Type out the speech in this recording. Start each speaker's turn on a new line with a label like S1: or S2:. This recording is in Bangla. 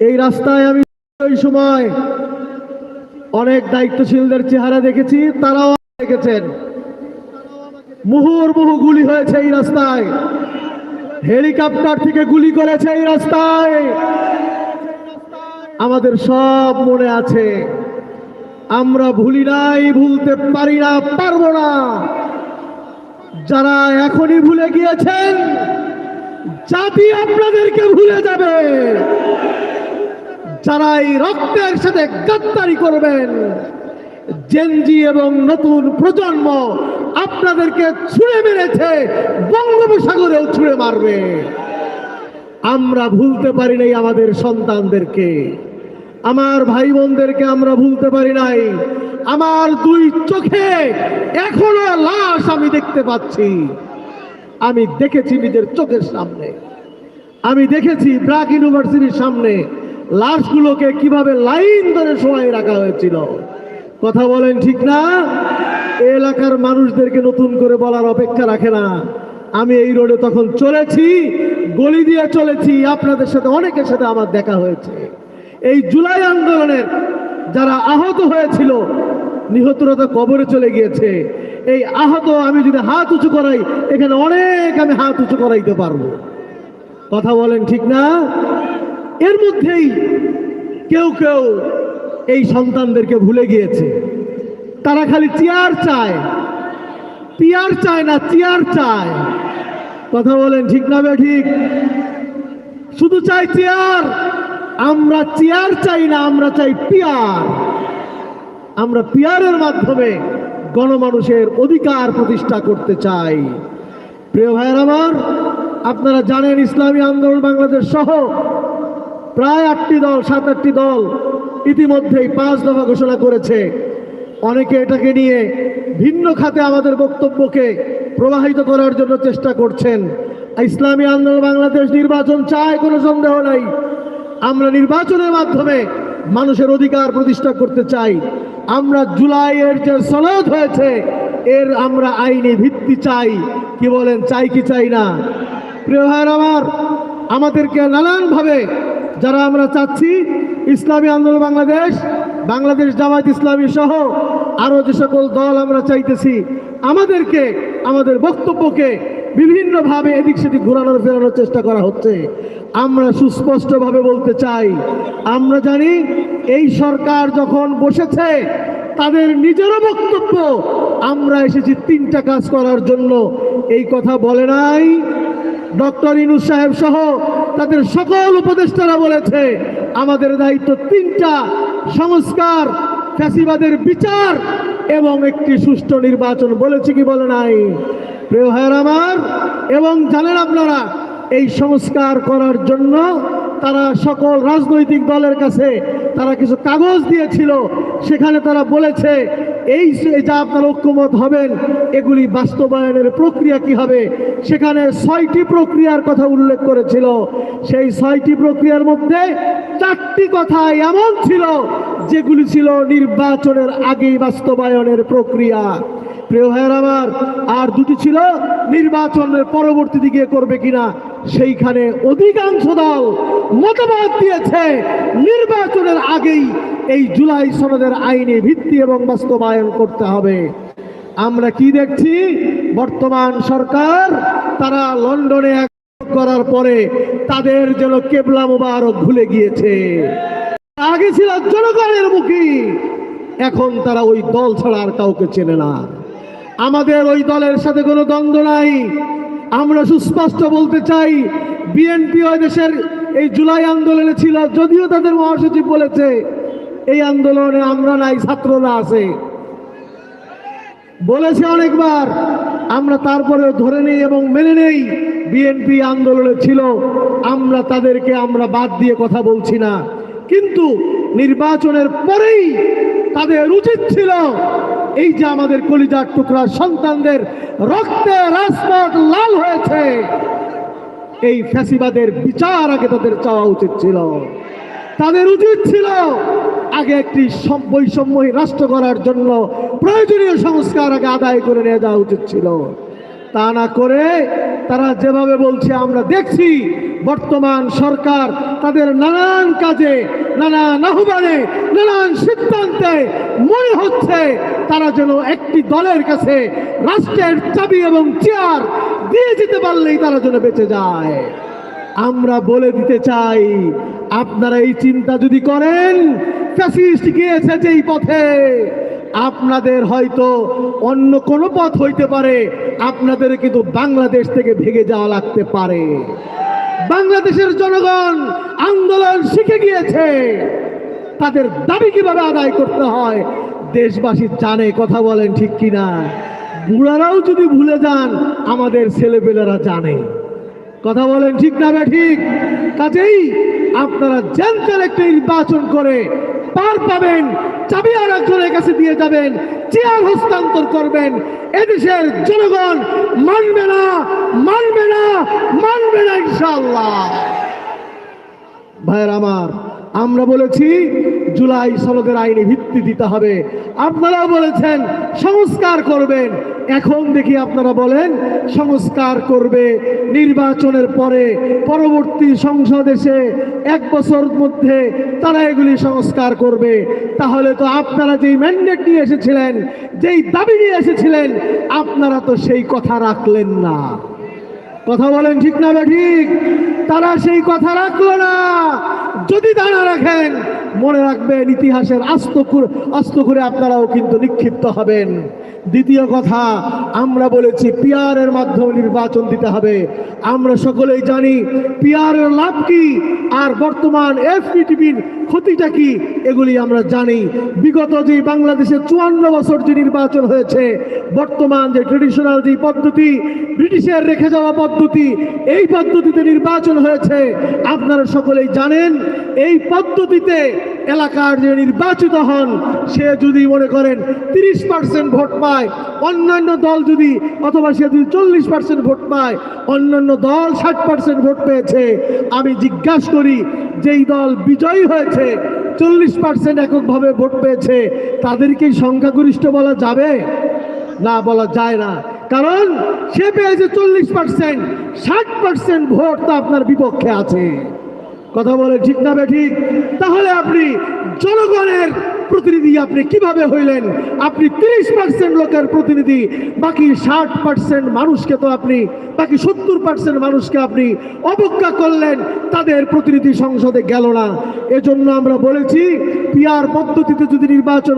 S1: এই রাস্তায় আমি ওই সময় অনেক দায়িত্বশীলদের চেহারা দেখেছি, তারাও দেখেছেন। মুহুর্মুহু গুলি হয়েছে এই রাস্তায়। হেলিকপ্টার থেকে গুলি করেছে এই রাস্তায়। আমাদের সব মনে আছে। আমরা ভুলি নাই, ভুলতে পারি না, পারব না। যারা এখনই ভুলে গিয়েছেন, জাতি আপনাদেরকে ভুলে যাবে। যারা এই রক্তের সাথে গাদ্দারি করবেন, জেনজি এবং নতুন প্রজন্ম আপনাদেরকে ছুঁড়ে মেরেছে, বঙ্গোপসাগরেও ছুঁড়ে মারবে। আমরা ভুলতে পারি নাই আমাদের সন্তানদেরকে। আমার ভাই বোনদেরকে আমরা ভুলতে পারি নাই। আমার দুই চোখে এখনও লাশ আমি দেখতে পাচ্ছি। আমি দেখেছি নিজের চোখের সামনে। আমি দেখেছি ব্রাক ইউনিভার্সিটির সামনে। লাশগুলোকে কীভাবে লাইন ধরে শোয়াই রাখা হয়েছিল? কথা বলেন ঠিক না? এলাকার মানুষদেরকে নতুন করে বলার অপেক্ষা রাখে না। আমি এই রোডে তখন চলেছি, গলি দিয়ে চলেছি, আপনাদের সাথে, অনেকের সাথে আমার দেখা হয়েছে। এই জুলাই আন্দোলনের যারা আহত হয়েছিল, নিহতরা তো কবরে চলে গিয়েছে। এই আহত আমি যদি হাত উঁচু করাই, এখানে অনেক আমি হাত উঁচু করাইতে পারব। কথা বলেন ঠিক না? এর মধ্যেই কেউ কেউ এই সন্তানদেরকে ভুলে গিয়েছে। তারা খালি চেয়ার চায়। পিয়ার চায় না, চেয়ার চায়। কথা বলেন ঠিক না ঠিক? শুধু চাই চেয়ার, আমরা চেয়ার চাই না, আমরা চাই পিয়ার। আমরা পিয়ারের মাধ্যমে গণমানুষের অধিকার প্রতিষ্ঠা করতে চাই। প্রিয় ভাইয়ের আমার, আপনারা জানেন ইসলামী আন্দোলন বাংলাদেশ সহ প্রায় আটটি দল সাত আটটি দল ইতিমধ্যেই পাঁচ দফা ঘোষণা করেছে। অনেকে এটাকে নিয়ে ভিন্ন খাতে আমাদের বক্তব্যকে প্রবাহিত করার জন্য চেষ্টা করছেন। ইসলামী আন্দোলন বাংলাদেশ নির্বাচন চায়, কোনো সন্দেহ নাই। আমরা নির্বাচনের মাধ্যমে মানুষের অধিকার প্রতিষ্ঠা করতে চাই। আমরা জুলাইয়ের যে সনদ হয়েছে, এর আমরা আইনি ভিত্তি চাই। কি বলেন, চাই কি চাই না? প্রিয় ভাইয়ের আমার, আমাদেরকে নানানভাবে যারা আমরা চাচ্ছি, ইসলামী আন্দোলন বাংলাদেশ বাংলাদেশ জামায়াত ইসলামী সহ আরও যে সকল দল আমরা চাইতেছি, আমাদেরকে, আমাদের বক্তব্যকে বিভিন্নভাবে এদিক সেদিক ঘোরানোর, ফেরানোর চেষ্টা করা হচ্ছে। আমরা সুস্পষ্টভাবে বলতে চাই, আমরা জানি এই সরকার যখন বসেছে, তাদের নিজেরও বক্তব্য, আমরা এসেছি তিনটা কাজ করার জন্য। এই কথা বলে নাই। ডক্টর ইনুস সাহেব সহ তাদের সকল উপদেষ্টারা বলেছে, আমাদের দায়িত্ব তিনটা, সংস্কার, ফ্যাসিবাদের বিচার এবং একটি সুষ্ঠু নির্বাচন বলেছে কি বলে নাই? প্রিয় ভাইয়ের আমার, এবং জানেন আপনারা, এই সংস্কার করার জন্য তারা সকল রাজনৈতিক দলের কাছে তারা কিছু কাগজ দিয়েছিল। সেখানে তারা বলেছে, এই যে- আপনারা ঐক্যমত হবেন, এগুলি বাস্তবায়নের প্রক্রিয়া কি হবে? সেখানে ছয়টি প্রক্রিয়ার কথা উল্লেখ করেছিল। সেই ছয়টি প্রক্রিয়ার মধ্যে চারটি কথা এমন ছিল, যেগুলি ছিল নির্বাচনের আগেই বাস্তবায়নের প্রক্রিয়া। প্রিয় ভাইয়ের আমার, আর দুটি ছিল, নির্বাচনের পরবর্তী দিকে করবে কিনা? সেইখানে অধিকাংশ দল মতামত দিয়েছে। নির্বাচনের আগেই এই জুলাই সনদের আইনে ভিত্তি এবং বাস্তবায়ন করতে হবে। আমরা কি দেখছি? বর্তমান সরকার, তারা লন্ডনে এক করার পরে তাদের যেন কেবলা মোবারক ভুলে গিয়েছে। আগে ছিল জনগণের মুখী, এখন তারা ওই দল ছাড়া আর কাউকে চেনে না। আমাদের ওই দলের সাথে কোনো দ্বন্দ্ব নাই। আমরা সুস্পষ্ট বলতে চাই, বিএনপি দেশের এই জুলাই আন্দোলনে ছিল, যদিও তাদের মহাসচিব বলেছে, এই আন্দোলনে আমরা নাই, ছাত্ররা আছে। বলেছে অনেকবার, আমরা তারপরেও ধরে নেই এবং মেনে নেই, বিএনপি আন্দোলনে ছিল, আমরা তাদেরকে আমরা বাদ দিয়ে কথা বলছি না। কিন্তু নির্বাচনের পরেই তাদের উচিত ছিল এই যে আমাদের কলিজার টুকরা সন্তানদের রক্তে রাজপথ লাল হয়েছে, এই ফ্যাসিবাদের বিচার আগে তাদের চাওয়া উচিত ছিল। তাদের উচিত ছিল আগে একটি বৈষম্যহীন রাষ্ট্র করার জন্য প্রয়োজনীয় সংস্কার আগে আদায় করে নিয়ে যাওয়া উচিত ছিল। তা না করে তারা যেভাবে বলছে, আমরা দেখছি বর্তমান সরকার তাদের নানান কাজে নানান আহ্বানে নানান সিদ্ধান্তে মনে হচ্ছে তারা যেন একটি দলের কাছে রাষ্ট্রের চাবি এবং চেয়ার দিয়ে যেতে পারলেই তারা যেন বেঁচে যায়। আমরা বলে দিতে চাই, আপনারা এই চিন্তা যদি করেন, ফ্যাসিস্ট গিয়েছে যেই পথে, আপনাদের হয়তো অন্য কোনো পথ হইতে পারে, আপনাদের কিন্তু বাংলাদেশ থেকে ভেঙে যাওয়া লাগতে পারে। বাংলাদেশের জনগণ আন্দোলন শিখে গিয়েছে। তাদের দাবি কীভাবে আদায় করতে হয়, দেশবাসী জানে, কথা বলেন ঠিক কিনা? বুড়ারাও যদি ভুলে যান, আমাদের ছেলেপেলেরা জানে। কথা বলেন ঠিক না ঠিক? কাজেই আপনারা জানতেন একটা নির্বাচন করে পার পাবেন চাবি আর একজনের কাছে দিয়ে যাবেন, চেয়ার হস্তান্তর করবেন। এদেশের জনগণ মানবে না মানবে না মানবে না ইনশাল্লাহ ভাইয়ের আমার আমরা বলেছি জুলাই সনদের আইনে ভিত্তি দিতে হবে। আপনারা বলেছেন, সংস্কার করবেন। এখন দেখি আপনারা বলেন, সংস্কার করবে নির্বাচনের পরে পরবর্তী সংসদ এসে এক বছর মধ্যে তারা এগুলি সংস্কার করবে। তাহলে তো আপনারা যেই ম্যান্ডেট নিয়ে এসেছিলেন, যেই দাবি নিয়ে এসেছিলেন, আপনারা তো সেই কথা রাখলেন না। কথা বলেন ঠিক না ঠিক? তারা সেই কথা রাখল না। যদি দাঁড়া রাখেন, মনে রাখবেন ইতিহাসের আস্ত আস্ত করে আপনারাও কিন্তু নিক্ষিপ্ত হবেন। দ্বিতীয় কথা, আমরা বলেছি পিয়ারের মাধ্যমে নির্বাচন দিতে হবে। আমরা সকলেই জানি পিয়ারের লাভ কি? আর বর্তমান এফপিটিভির ক্ষতিটা কি এগুলি আমরা জানি। বিগত যে বাংলাদেশে চুয়ান্ন বছর যে নির্বাচন হয়েছে, বর্তমান যে ট্রেডিশনাল যে পদ্ধতি, ব্রিটিশের রেখে যাওয়া পদ্ধতি, এই পদ্ধতিতে নির্বাচন হয়েছে। আপনারা সকলেই জানেন, এই পদ্ধতিতে এলাকার যে নির্বাচিত হন, সে যদি মনে করেন তিরিশ পার্সেন্ট ভোট পায়, অন্যান্য দল যদি, অথবা সে যদি চল্লিশ পার্সেন্ট ভোট পায়, অন্যান্য দল ষাট পার্সেন্ট ভোট পেয়েছে। আমি জিজ্ঞাসা করি, যেই দল বিজয়ী হয়েছে চল্লিশ পার্সেন্ট এককভাবে ভোট পেয়েছে। তাদেরকেই সংখ্যাগরিষ্ঠ বলা যাবে? না, বলা যায় না। কারণ সে পেয়েছে চল্লিশ পার্সেন্ট ষাট পার্সেন্ট ভোট তো আপনার বিপক্ষে আছে। কথা বলে ঠিক না ঠিক? তাহলে আপনি জনগণের প্রতিনিধি আপনি কীভাবে হইলেন? আপনি তিরিশ পার্সেন্ট লোকের প্রতিনিধি, বাকি ষাট পার্সেন্ট মানুষকে তো আপনি, বাকি সত্তর পার্সেন্ট মানুষকে আপনি অবজ্ঞা করলেন, তাদের প্রতিনিধি সংসদে গেল না। এজন্য আমরা বলেছি, পিয়ার পদ্ধতিতে যদি নির্বাচন